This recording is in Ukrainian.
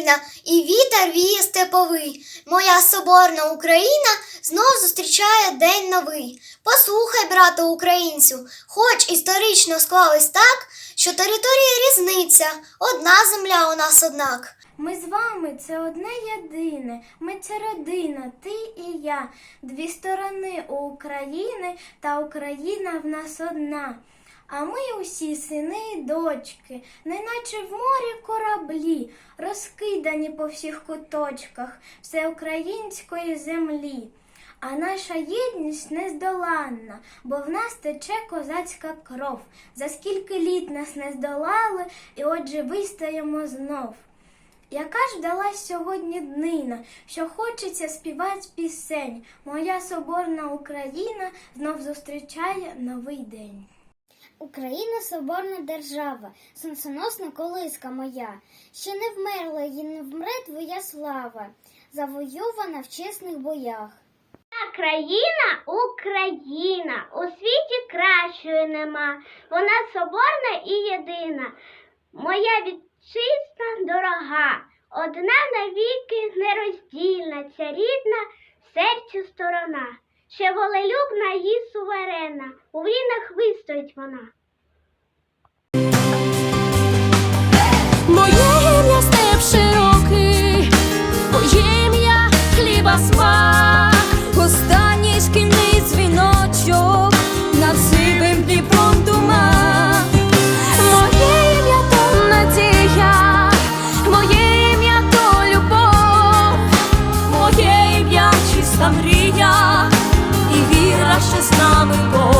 Солов'їна і вітер віє степовий. Моя соборна Україна знов зустрічає день новий. Послухай, брате українцю, хоч історично склалось так, що територія різниця, одна земля у нас однак. Ми з вами це одне єдине. Ми це родина, ти і я. Дві сторони України, та Україна в нас одна. А ми усі сини і дочки, неначе в морі кораблі, розкидані по всіх куточках всеукраїнської землі. А наша єдність нездоланна, бо в нас тече козацька кров. За скільки літ нас не здолали, і отже вистоїмо знов. Яка ж вдалась сьогодні днина, що хочеться співати пісень. Моя соборна Україна знов зустрічає новий день. Україна соборна держава, сонценосна колиска моя, ще не вмерла і не вмре твоя слава, завойована в чесних боях. Країна Україна, у світі кращої нема. Вона соборна і єдина. Моя вітчизна дорога, одна навіки нероздільна, ця рідна серцю сторона. Ще волелюбна і суверена, у війнах вистоїть вона. I'm a boy.